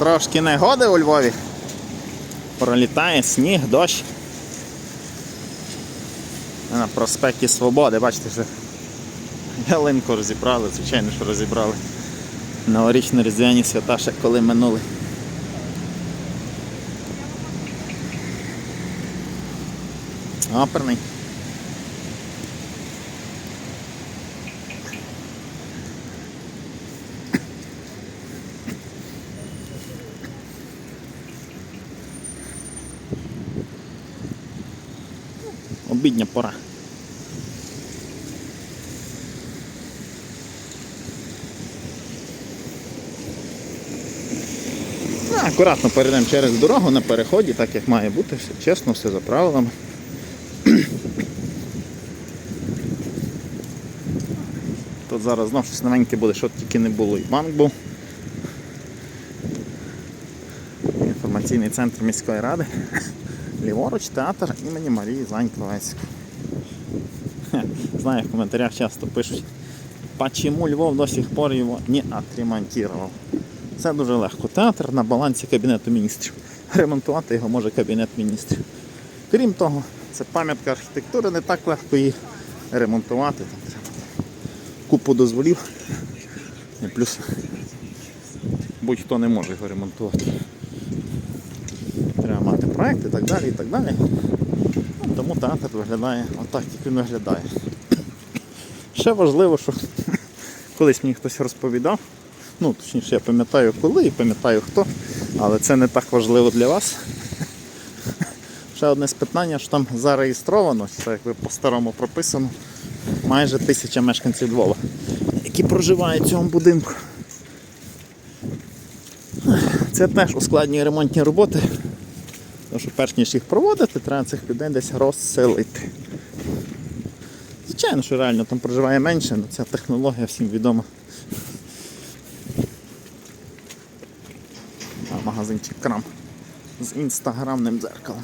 Трошки негоди у Львові. Пролітає сніг, дощ. На проспекті Свободи, бачите, що ялинку розібрали, звичайно, що розібрали. Новорічні різдвяні свята ще коли минули. Оперний. Обідня пора. Ну, Акуратно перейдемо через дорогу на переході, так як має бути, все чесно, все за правилами. Тут зараз знов щось новеньке буде, що тільки не було. І банк був. Інформаційний центр міської ради. Ліворуч театр імені Марії Заньковецьк. Знаю, в коментарях часто пишуть, почему Львов до сих пор його не отремонтував. Це дуже легко. Театр на балансі Кабінету міністрів. Ремонтувати його може Кабінет міністрів. Крім того, це пам'ятка архітектури, не так легко її ремонтувати. Там треба купу дозволів. І плюс будь-хто не може його ремонтувати. Проект і так далі, і так далі. Ну, тому театр виглядає отак, як він виглядає. Ще важливо, що колись мені хтось розповідав, ну точніше я пам'ятаю коли і пам'ятаю хто, але це не так важливо для вас. Ще одне з питання, що там зареєстровано, це якби по-старому прописано, майже тисяча мешканців Львова, які проживають в цьому будинку. Це теж ускладнює ремонтні роботи. Тому що перш ніж їх проводити, треба цих людей десь розселити. Звичайно, що реально там проживає менше, але ця технологія всім відома. А магазинчик крам з інстаграмним дзеркалом.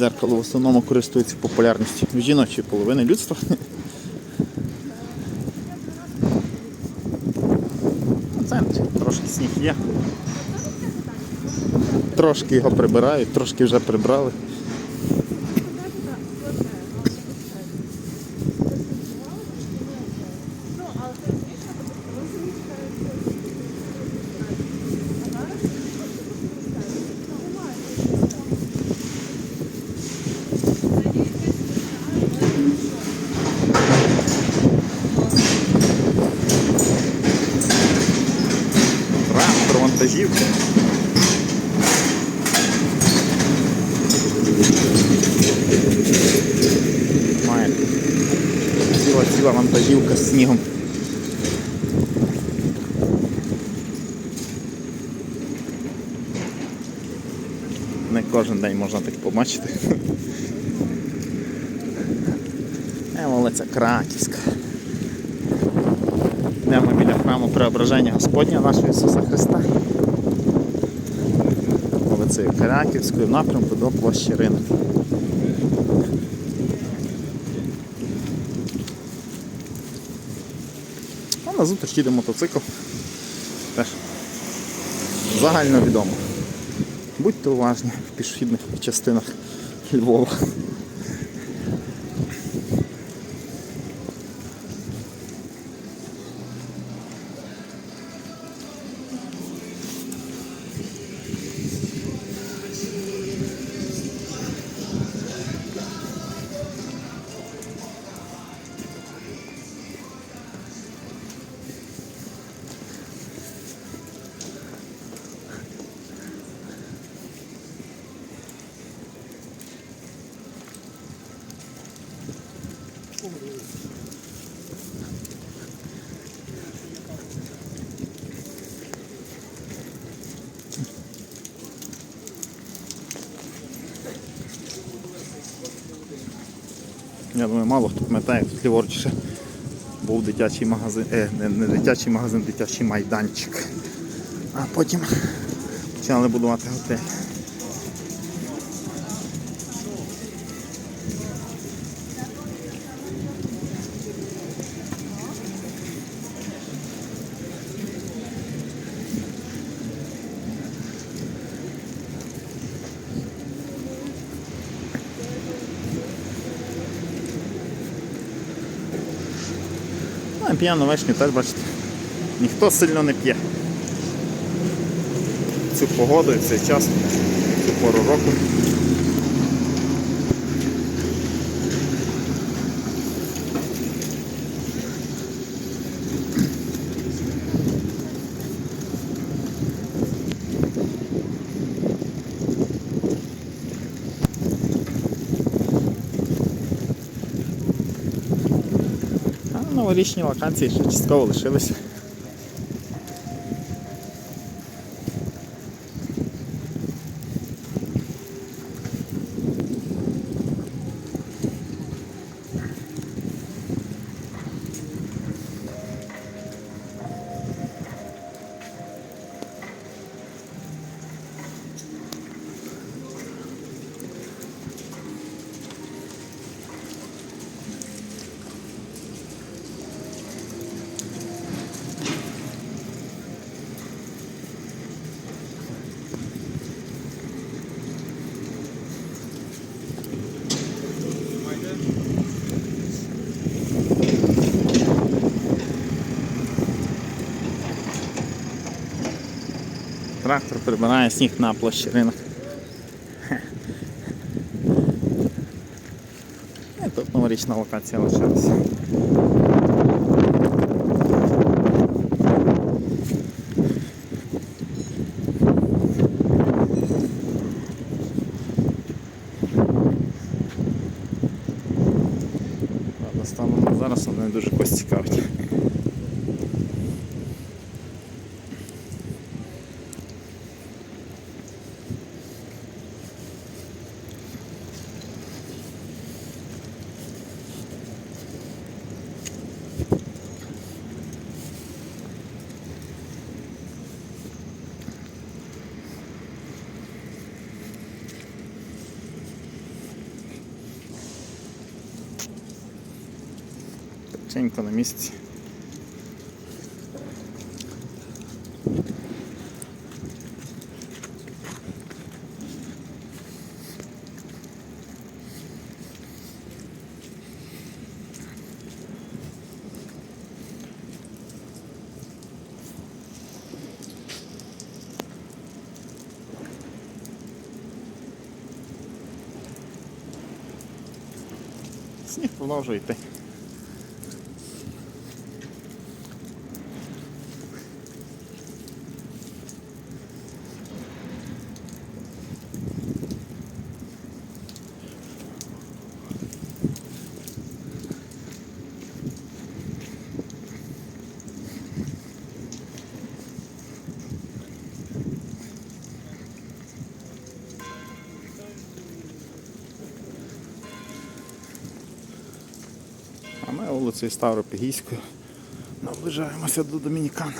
Дзеркало в основному користується популярністю в жіночої половини людства. Центр, трошки сніг є. Трошки його прибирають, трошки вже прибрали. Трактор. Має ціла ціла вантажівка з снігом. Не кожен день можна так побачити. Е, вулиця Краківська. Йдемо біля храму Преображення Господня нашого Ісуса Христа. Вулицею Краківською напрямку до площі Ринок. А на зустріч їде мотоцикл. Теж загально відомо. Будьте уважні в пішохідних частинах Львова. Я думаю, мало хто пам'ятає, тут ліворуч ще був дитячий магазин, е, не, не дитячий магазин, дитячий майданчик. А потім почали будувати готель. На п'яну вишню теж бачите. Ніхто сильно не п'є. Цю погоду і цей час, цю пору року. Новорічні вакансії ще частково лишилися. Трактор прибирає сніг на площі ринок. Хе. І тут новорічна локація лишилася. Ладно, станом на зараз вони дуже когось цікавить. Печенько на місці. Сніг продовжує йти. А ми вулицею Ставропігійською наближаємося до Домінікан.